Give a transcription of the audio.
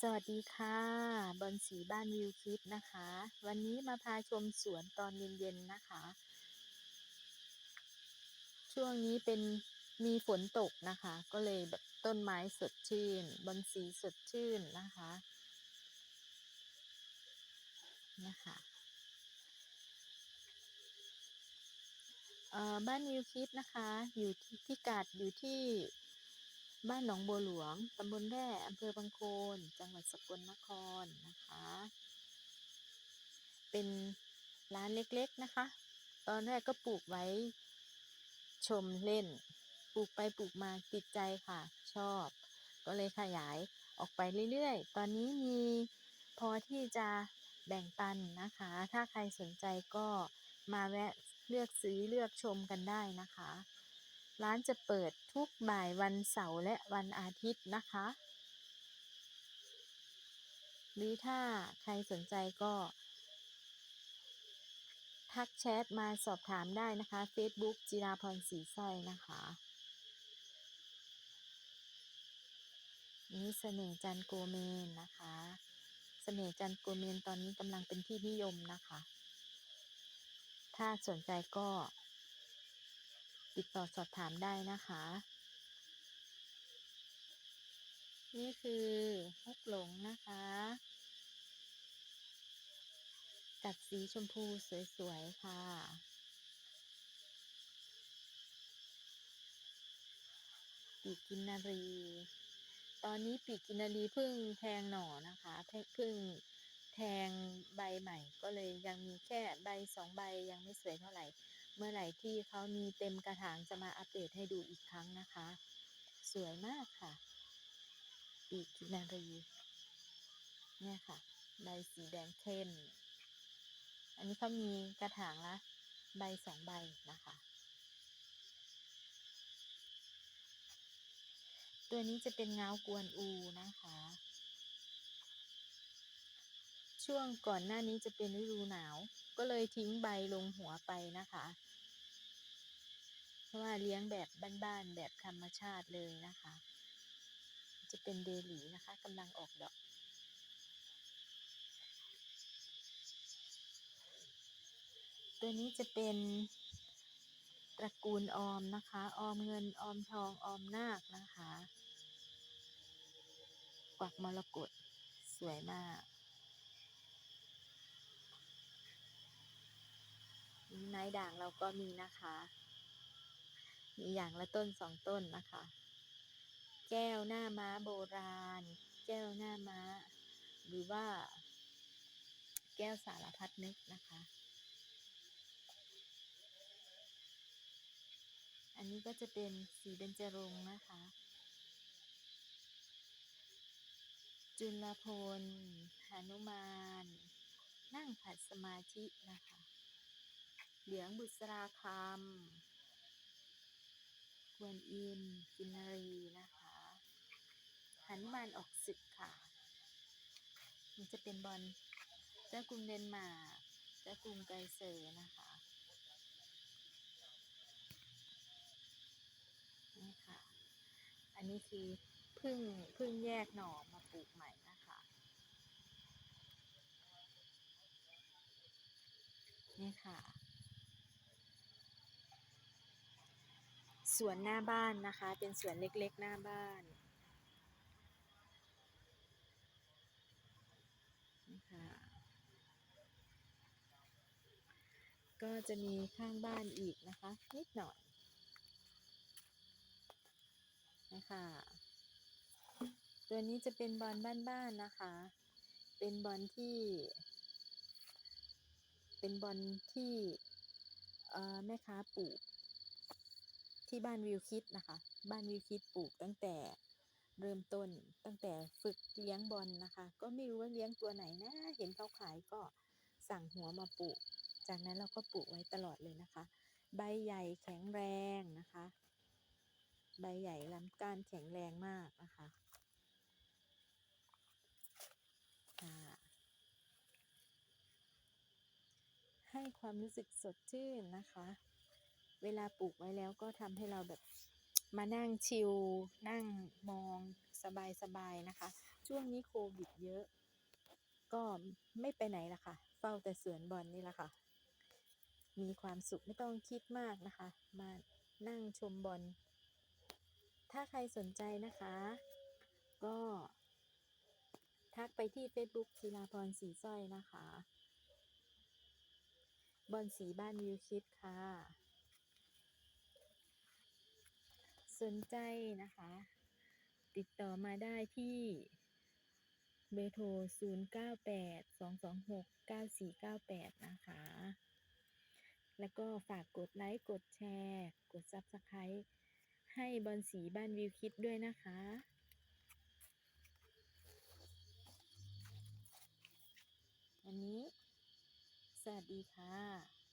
สวัสดีค่ะบอนสีบ้านวิวคิดนะคะ วันนี้มาพาชมสวนตอนเย็นๆนะคะ ช่วงนี้เป็นมีฝนตกนะคะ ก็เลยแบบต้นไม้สดชื่นบอนสีสดชื่นนะคะนะคะเออบ้านวิวคิดนะคะ อยู่ที่พิกัดอยู่ที่ บ้านหนองบัวหลวง ตำบลแร่อำเภอบางโคน จังหวัดสกลนครนะคะ เป็นร้านเล็กๆนะคะ ตอนแรกก็ปลูกไว้ชมเล่น ปลูกไปปลูกมาติดใจค่ะ ชอบ ก็เลยขยายออกไปเรื่อยๆ ตอนนี้มีพอที่จะแบ่งปันนะคะ ถ้าใครสนใจก็มาแวะเลือกซื้อเลือกชมกันได้นะคะ ร้านจะเปิดทุกบ่ายวันเสาร์และวันอาทิตย์นะคะ หรือถ้าใครสนใจก็ ทักแชทมาสอบถามได้นะคะ Facebook จิราพรสีสร้อยนะคะนี่เสน่ห์จันโกเมนนะคะเสน่ห์จันโกเมนตอนนี้กำลังเป็นที่นิยมนะคะ ถ้าสนใจก็ ติดต่อสอบถามได้นะคะ นี่คือฮกหลงนะคะกัดสีชมพูสวยๆค่ะปีกินนารี ตอนนี้ปีกกินนารีเพิ่งแทงหน่อนะคะเพิ่งแทงใบใหม่ก็เลยยังมีแค่ใบสองใบยังไม่สวยเท่าไหร่ เมื่อไหร่ที่เขามีเต็มกระถางจะมาอัปเดตให้ดูอีกครั้งนะคะ สวยมากค่ะ ปีกกินนารีเนี่ยค่ะใบสีแดงเข้ม อันนี้เขามีกระถางละใบสองใบนะคะ ตัวนี้จะเป็นเงากวนอูนะคะ ช่วงก่อนหน้านี้จะเป็นฤดูหนาว ก็เลยทิ้งใบลงหัวไปนะคะ เพราะว่าเลี้ยงแบบบ้านๆแบบธรรมชาติเลยนะคะ จะเป็นเดลีนะคะกำลังออกดอกตัวนี้จะเป็นตระกูลออมนะคะ ออมเงินออมทองออมนาคนะคะ กวักมรกตสวยมาก ไม้ด่างเราก็มีนะคะ มีอย่างละต้นสองต้นนะคะ แก้วหน้าม้าโบราณ แก้วหน้าม้า หรือว่า แก้วสารพัดนึกนะคะ อันนี้ก็จะเป็นสีเบญจรงค์นะคะ จุลพลหานุมาน นั่งขัดสมาธินะคะ เหลืองบุษราคำกวนอิมกินารีนะคะหานุมานออกศึกค่ะ มันจะเป็นบอลเจ้ากรุงเดนมาร์กเจ้ากรุงไกเซอร์นะคะนี่ค่ะ อันนี้คือพึ่งพึ่งแยกหน่อมาปลูกใหม่นะคะนี่ค่ะ สวนหน้าบ้านนะคะ เป็นสวนเล็กๆ หน้าบ้านนี่ค่ะก็จะมีข้างบ้านอีกนะคะ นิดหน่อยนะคะตัวนี้จะเป็นบอลบ้านๆนะคะ เป็นบอลที่ เป็นบอลที่แม่ค้าปลูก ที่บ้านวิวคิดนะคะ บ้านวิวคิดปลูกตั้งแต่เริ่มต้นตั้งแต่ฝึกเลี้ยงบอลนะคะ ก็ไม่รู้ว่าเลี้ยงตัวไหนนะ เห็นเขาขายก็สั่งหัวมาปลูก จากนั้นเราก็ปลูกไว้ตลอดเลยนะคะ ใบใหญ่แข็งแรงนะคะ ใบใหญ่ลำก้านแข็งแรงมากนะคะค่ะให้ความรู้สึกสดชื่นนะคะ เวลาปลูกไว้แล้วก็ทำให้เราแบบมานั่งชิลนั่งมองสบายๆนะคะ ช่วงนี้โควิดเยอะ ก็ไม่ไปไหนละค่ะ เฝ้าแต่สวนบอลนี่ละค่ะ มีความสุขไม่ต้องคิดมากนะคะ มานั่งชมบอลถ้าใครสนใจนะคะ ก็ทักไปที่ Facebook ศิลาพรสีสร้อยนะคะ บอลสีบ้านวิวคิดค่ะ สนใจนะคะ ติดต่อมาได้ที่เบอร์โทร 0982269498 นะคะ แล้วก็ฝากกดไลค์ กดแชร์ กด Subscribe ให้บอลสีบ้านวิวคิดด้วยนะคะ วันนี้ สวัสดีค่ะ